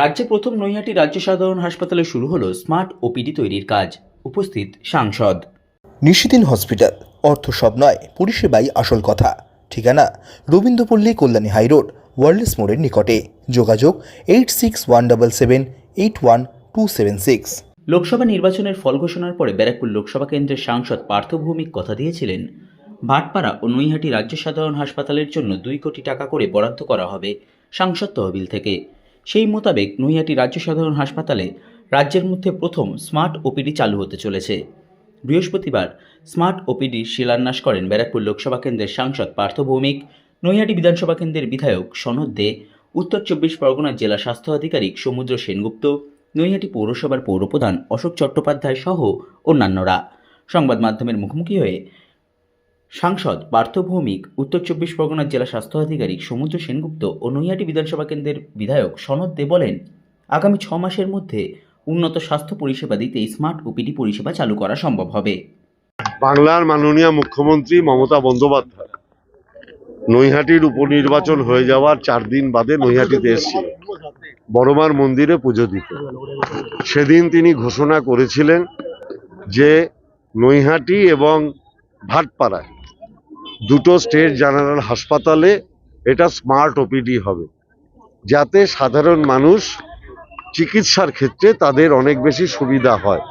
রাজ্যে প্রথম নৈহাটি রাজ্য সাধারণ হাসপাতালে শুরু হলো স্মার্ট ওপিডি তৈরির কাজ উপস্থিত সাংসদ। নিশিদিন হসপিটাল অর্থ সব নয় পরিষেবাই আসল কথা। ঠিকানা রবীন্দ্রপল্লী কল্যাণী হাইরোড ওয়ার্ল্ডস মোড়ের নিকটে। যোগাযোগ eight six one double seven eight one two seven six. Lok Sabha নির্বাচনের ফল ঘোষণার পরে ব্যারাকপুর লোকসভা কেন্দ্রের সাংসদ পার্থ ভৌমিক কথা দিয়েছিলেন ভাটপাড়া ও নৈহাটি রাজ্য সাধারণ হাসপাতালের জন্য দুই কোটি টাকা করে বরাদ্দ করা হবে সাংসদ তহবিল থেকে। সেই মোতাবেক নৈহাটি রাজ্য সাধারণ হাসপাতালে রাজ্যের মধ্যে প্রথম স্মার্ট ওপিডি চালু হতে চলেছে। বৃহস্পতিবার স্মার্ট ওপিডির শিলান্যাস করেন ব্যারাকপুর লোকসভা কেন্দ্রের সাংসদ পার্থ ভৌমিক, নৈহাটি বিধানসভা কেন্দ্রের বিধায়ক সনদ দে, উত্তর চব্বিশ পরগনার জেলা স্বাস্থ্য আধিকারিক সমুদ্র সেনগুপ্ত, নৈহাটি পৌরসভার পৌরপ্রধান অশোক চট্টোপাধ্যায় সহ অন্যান্যরা। সংবাদ মাধ্যমের মুখোমুখি হয়ে সাংসদ পার্থ ভৌমিক, উত্তর চব্বিশ পরগনার জেলা স্বাস্থ্য আধিকারিক সমুদ্র সেনগুপ্ত ও নৈহাটি বিধানসভা কেন্দ্রের বিধায়ক সনদ দে বলেন, আগামী ছ মাসের মধ্যে উন্নত স্বাস্থ্য পরিষেবা দিতে স্মার্ট ওপিডি পরিষেবা চালু করা সম্ভব হবে। বাংলার মাননীয় মুখ্যমন্ত্রী মমতা বন্দ্যোপাধ্যায় নৈহাটির উপনির্বাচন হয়ে যাওয়ার চার দিন বাদে নৈহাটিতে এসেছিলেন। বড়মার মন্দিরে পুজো দিতে। সেদিন তিনি ঘোষণা করেছিলেন যে নৈহাটি এবং ভাটপাড়ায় দুটো স্টেট জেনারেল হাসপাতালে এটা স্মার্ট ওপিডি হবে যাতে সাধারণ মানুষ চিকিৎসার ক্ষেত্রে তাদের অনেক বেশি সুবিধা হয়।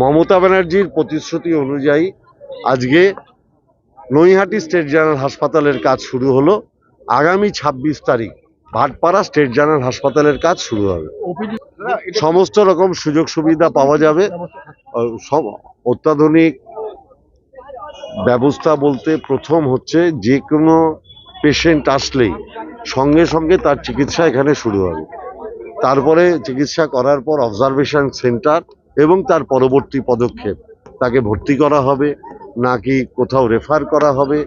মমতা ব্যানার্জির প্রতিশ্রুতি অনুযায়ী আজকে নৈহাটি স্টেট জেনারেল হাসপাতালের কাজ শুরু হলো আগামী ছাব্বিশ তারিখ ভাটপাড়া স্টেট জেনারেল হাসপাতালের কাজ শুরু হবে। সমস্ত রকম সুযোগ সুবিধা পাওয়া যাবে সব অত্যাধুনিক ব্যবস্থা বলতে প্রথম হচ্ছে যে কোনো পেশেন্ট আসলেই সঙ্গে সঙ্গে তার চিকিৎসা এখানে শুরু হবে। তারপরে চিকিৎসা করার পর অবজারভেশন সেন্টার এবং তার পরবর্তী পদক্ষেপ। তাকে ভর্তি করা হবে নাকি কোথাও রেফার করা হবে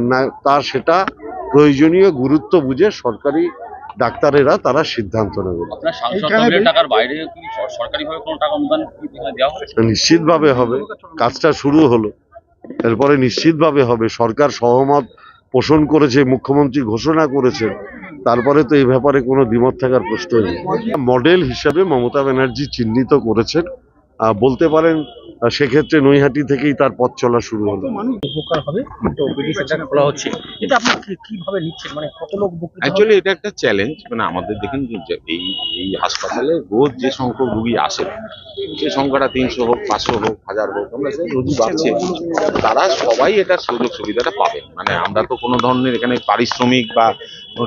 না তার সেটা প্রয়োজনীয় গুরুত্ব বুঝে সরকারি ডাক্তারেরা তারা সিদ্ধান্ত নেবে। আপনার সাংসদ তহবিলের টাকার বাইরে কি সর- সরকারিভাবে কোনো টাকা অনুদান কি এখানে দেওয়া হবে নিশ্চিতভাবে হবে। কাজটা শুরু হলো। এরপরে নিশ্চিতভাবে হবে। সরকার সহমত পোষণ করেছে, মুখ্যমন্ত্রী ঘোষণা করেছেন। তারপরে তো এই ব্যাপারে কোনো দ্বিমত থাকার প্রশ্ন নেই। মডেল হিসাবে মমতা ব্যানার্জি চিহ্নিত করেছেন। বলতে পারেন সেক্ষেত্রে নৈহাটি থেকেই তার পথ চলা শুরু হলো। মানুষ উপকার হবে? তো ওপিডি সেন্টার খোলা হচ্ছে এটা আপনার কি- কীভাবে নিচ্ছেন? মানে কত লোক উপকৃত হবে? অ্যাকচুয়ালি এটা একটা চ্যালেঞ্জ মানে আমাদের দেখেন এই এই হাসপাতালে রোজ যে সংখ্যক রুগী আসে সে সংখ্যাটা তিনশো হোক পাঁচশো হোক হাজার হোক আমরা রোগী বাড়ছে। তারা সবাই এটা সুযোগ সুবিধাটা পাবেন। মানে আমরা তো কোনো ধরনের এখানে পারিশ্রমিক বা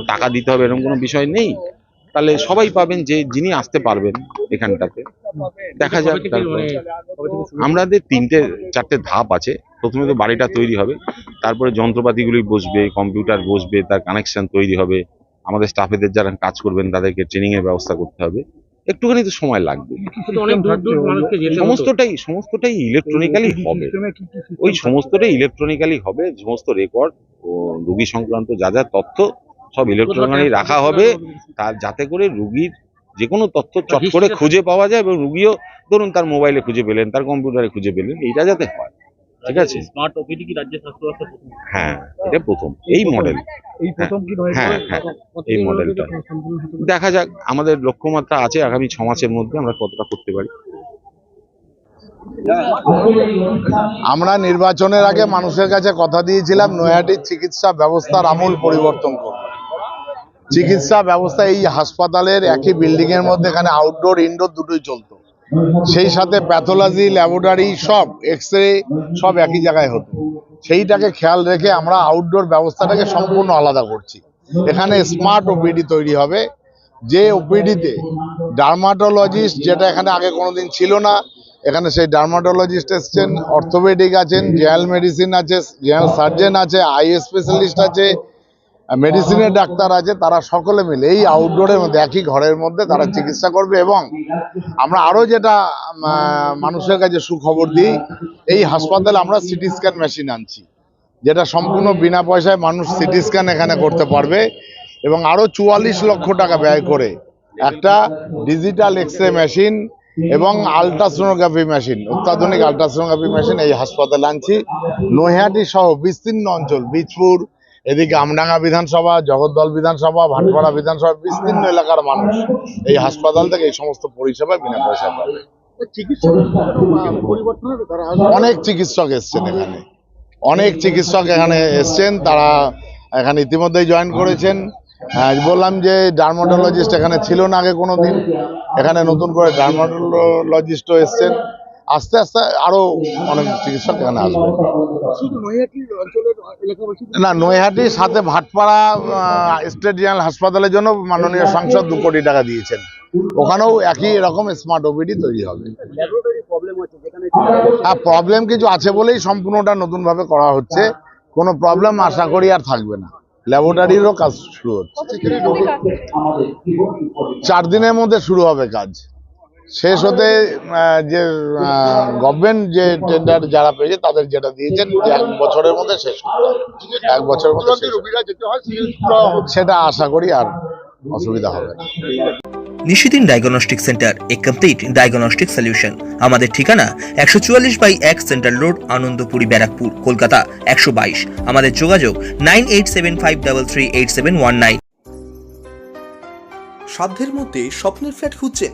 টাকা দিতে হবে এরকম কোনো বিষয় নেই। তাহলে সবাই পাবেন যে যিনি আসতে পারবেন এখানটাতে। দেখা যাক। মানে? আমাদের তিনটে চারটে ধাপ আছে। প্রথমে তো বাড়িটা তৈরি হবে তারপরে যন্ত্রপাতিগুলি বসবে কম্পিউটার বসবে তার কানেকশন তৈরি হবে। আমাদের স্টাফেদের যারা কাজ করবেন তাদেরকে ট্রেনিং এর ব্যবস্থা করতে হবে। একটুখানি তো সময় লাগবে। সমস্তটাই সমস্তটাই ইলেকট্রনিক্যালি হবে। ওই সমস্তটাই ইলেকট্রনিক্যালি হবে। সমস্ত রেকর্ড ও রুগী সংক্রান্ত যা যা তথ্য সব ইলেকট্রনিক্যালি রাখা হবে। তার যাতে করে রুগীর যে কোনো তথ্য চট করে খুঁজে পাওয়া যায় এবং রুগীও ধরুন তার মোবাইলে খুঁজে পেলেন তার কম্পিউটারে খুঁজে পেলেন এইটা যাতে হয়। ঠিক আছে? স্মার্ট ওপিডি কি রাজ্যের স্বাস্থ্য হ্যাঁ এটা প্রথম। এই মডেল এই প্রথম কি হ্যাঁ, হ্যাঁ, এই মডেলটা। দেখা যাক আমাদের লক্ষ্যমাত্রা আছে আগামী ছ মাসের মধ্যে আমরা কতটা করতে পারি। আমরা নির্বাচনের আগে মানুষের কাছে কথা দিয়েছিলাম নৈহাটির চিকিৎসা ব্যবস্থার আমূল পরিবর্তন করব চিকিৎসা ব্যবস্থা এই হাসপাতালের একই বিল্ডিং এর মধ্যে এখানে আউটডোর ইনডোর দুটোই চলতো। সেই সাথে প্যাথোলজি ল্যাবরেটরি সব এক্স রে সব একই জায়গায় হতো। সেইটাকে খেয়াল রেখে আমরা আউটডোর ব্যবস্থাটাকে সম্পূর্ণ আলাদা করছি। এখানে স্মার্ট ওপিডি তৈরি হবে। যে ওপিডিতে ডার্মাটোলজিস্ট যেটা এখানে আগে কোনোদিন ছিল না, এখানে সেই ডার্মাটোলজিস্ট এসছেন অর্থোপেডিক আছেন জেনারেল মেডিসিন আছে জেনারেল সার্জন আছে আই স্পেশালিস্ট আছে মেডিসিনের ডাক্তার আছে, তারা সকলে মিলে, এই আউটডোরের মধ্যে, একই ঘরের মধ্যে তারা চিকিৎসা করবে এবং আমরা আরও যেটা মানুষের কাছে সুখবর দিই, এই হাসপাতালে আমরা সিটি স্ক্যান মেশিন আনছি, যেটা সম্পূর্ণ বিনা পয়সায় মানুষ সিটি স্ক্যান এখানে করতে পারবে এবং আরও চুয়াল্লিশ লক্ষ টাকা ব্যয় করে একটা ডিজিটাল এক্স রে মেশিন এবং আলট্রাসোনোগ্রাফি মেশিন অত্যাধুনিক আলট্রাসোনোগ্রাফি মেশিন এই হাসপাতালে আনছি। নৈহাটি সহ বিস্তীর্ণ অঞ্চল, বীজপুর এদিকে আমডাঙ্গা বিধানসভা জগদ্দল বিধানসভা ভাটপাড়া বিধানসভা বিস্তীর্ণ এলাকার মানুষ এই হাসপাতাল থেকে এই সমস্ত পরিষেবা বিনা পয়সায় পাবে। অনেক চিকিৎসক এসছেন এখানে। অনেক চিকিৎসক এখানে এসছেন তারা এখানে ইতিমধ্যেই জয়েন করেছেন। বললাম যে ডার্মাটোলজিস্ট এখানে ছিল না আগে কোনো দিন এখানে নতুন করে ডার্মাটোলজিস্টও এসছেন। আস্তে আস্তে আরও অনেক চিকিৎসক এখানে আসবে। না নৈহাটির সাথে ভাটপাড়া স্টেট জেনারেল হাসপাতালের জন্য মাননীয় সাংসদ দু কোটি টাকা দিয়েছেন। ওখানেও একই রকম স্মার্ট ওপিডি তৈরি হবে। ল্যাবরেটরি প্রবলেম হ্যাঁ প্রবলেম কিছু আছে বলেই সম্পূর্ণটা নতুনভাবে করা হচ্ছে। কোনো প্রবলেম আশা করি আর থাকবে না। ল্যাবরেটরিরও কাজ শুরু হচ্ছে। চার দিনের মধ্যে শুরু হবে কাজ। শেষ হতে আহ, যে গভর্নমেন্ট যে টেন্ডার যারা পেয়েছে তাদের যেটা দিয়েছেন যে এক বছরের মধ্যে শেষ হবে। এক বছরের মধ্যে হয় সেটা আশা করি আর অসুবিধা হবে না। নিশিদিন ডায়াগনস্টিক সেন্টার এ কমপ্লিট ডায়াগনস্টিক সলিউশন আমাদের ঠিকানা একশো চুয়াল্লিশ বাই এক সেন্ট্রাল রোড আনন্দপুরি ব্যারাকপুর কলকাতা একশো বাইশ। আমাদের যোগাযোগ nine eight seven five double three eight seven one nine. সাধ্যের মধ্যে স্বপ্নের ফ্ল্যাট খুঁজছেন